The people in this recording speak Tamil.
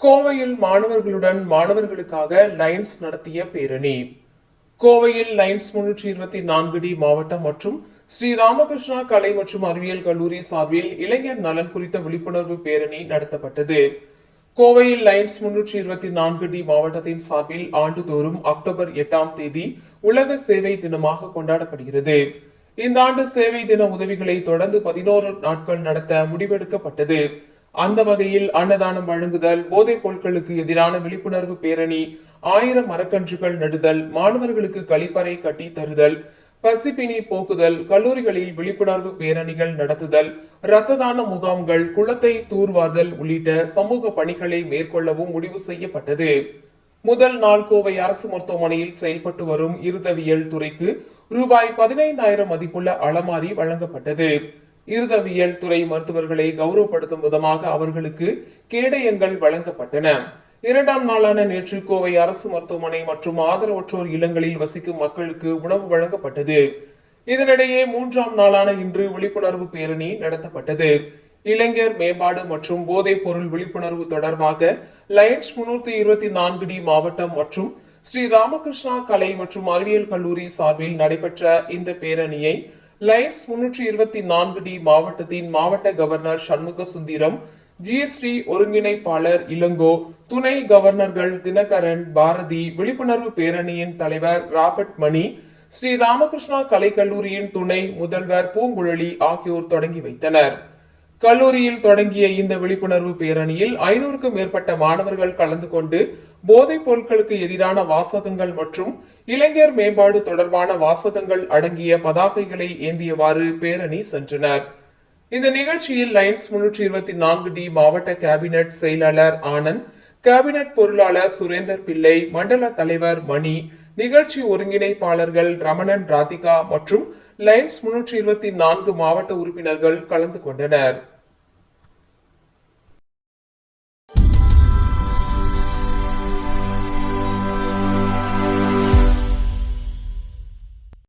கோவையில் மாணவர்களுடன் மாணவர்களுக்காக லைன்ஸ் நடத்திய பேரணி. கோவையில் லைன்ஸ் முன்னூற்றி இருபத்தி நான்கு டி மாவட்டம் மற்றும் ஸ்ரீ ராமகிருஷ்ணா கலை மற்றும் அறிவியல் கல்லூரி சார்பில் இளைஞர் நலன் குறித்த விழிப்புணர்வு பேரணி நடத்தப்பட்டது. கோவையில் லைன்ஸ் முன்னூற்றி இருபத்தி நான்கு டி மாவட்டத்தின் சார்பில் ஆண்டுதோறும் அக்டோபர் எட்டாம் தேதி உலக சேவை தினமாக கொண்டாடப்படுகிறது. இந்த ஆண்டு சேவை தின உதவிகளை தொடர்ந்து பதினோரு நாட்கள் நடத்த முடிவெடுக்கப்பட்டது. அந்த வகையில் அன்னதானம் வழங்குதல் போதைப் பொருட்களுக்கு எதிரான விழிப்புணர்வு பேரணி ஆயிரம் மரக்கன்றுகள் நடுதல் மாணவர்களுக்கு கழிப்பறை கட்டி தருதல் பசிப்பினி போக்குதல் கல்லூரிகளில் விழிப்புணர்வு பேரணிகள் நடத்துதல் இரத்த தான முகாம்கள் குளத்தை தூர்வார்தல் உள்ளிட்ட சமூக பணிகளை மேற்கொள்ளவும் முடிவு செய்யப்பட்டது. முதல் நாள் கோவை அரசு மருத்துவமனையில் செயல்பட்டு வரும் இருதவியல் துறைக்கு ரூபாய் பதினைந்தாயிரம் மதிப்புள்ள அலமாரி வழங்கப்பட்டது. இருதவியல் துறை மருத்துவர்களை கௌரவப்படுத்தும் விதமாக அவர்களுக்கு கேடயங்கள் வழங்கப்பட்டன. இரண்டாம் நாளான நேற்று கோவை அரசு மருத்துவமனை மற்றும் ஆதரவற்றோர் இல்லங்களில் வசிக்கும் மக்களுக்கு உணவு வழங்கப்பட்டது. இதனிடையே மூன்றாம் நாளான இன்று விழிப்புணர்வு பேரணி நடத்தப்பட்டது. இளைஞர் மேம்பாடு மற்றும் போதைப் பொருள் விழிப்புணர்வு தொடர்பாக லயன்ஸ் முன்னூத்தி இருபத்தி நான்கு டி மாவட்டம் மற்றும் ஸ்ரீ ராமகிருஷ்ணா கலை மற்றும் அறிவியல் கல்லூரி சார்பில் நடைபெற்ற இந்த பேரணியை லயன்ஸ் முன்னூற்றி இருபத்தி நான்கு டி மாவட்டத்தின் மாவட்ட கவர்னர் சண்முக சுந்தரம் ஜிஎஸ்டி ஒருங்கிணைப்பாளர் இளங்கோ துணை கவர்னர்கள் தினகரன் பாரதி விழிப்புணர்வு பேரணியின் தலைவர் ராபர்ட் மணி ஸ்ரீ ராமகிருஷ்ணா கலைக்கல்லூரியின் துணை முதல்வர் பூங்குழலி ஆகியோர் தொடங்கி வைத்தனர். கல்லூரியில் தொடங்கிய இந்த விழிப்புணர்வு பேரணியில் ஐநூறுக்கும் மேற்பட்ட மாணவர்கள் கலந்து கொண்டு போதைப் பொருட்களுக்கு எதிரான வாசகங்கள் மற்றும் இளைஞர் மேம்பாடு தொடர்பான வாசகங்கள் அடங்கிய பதாகைகளை ஏந்தியவாறு பேரணி சென்றனர். இந்த நிகழ்ச்சியில் லைன்ஸ் முன்னூற்றி இருபத்தி நான்கு டி மாவட்ட கேபினட் செயலாளர் ஆனந்த் கேபினட் பொருளாளர் சுரேந்தர் பிள்ளை மண்டல தலைவர் மணி நிகழ்ச்சி ஒருங்கிணைப்பாளர்கள் ரமணன் ராதிகா மற்றும் லைன்ஸ் முன்னூற்றி இருபத்தி நான்கு மாவட்ட உறுப்பினர்கள் கலந்து கொண்டனர்.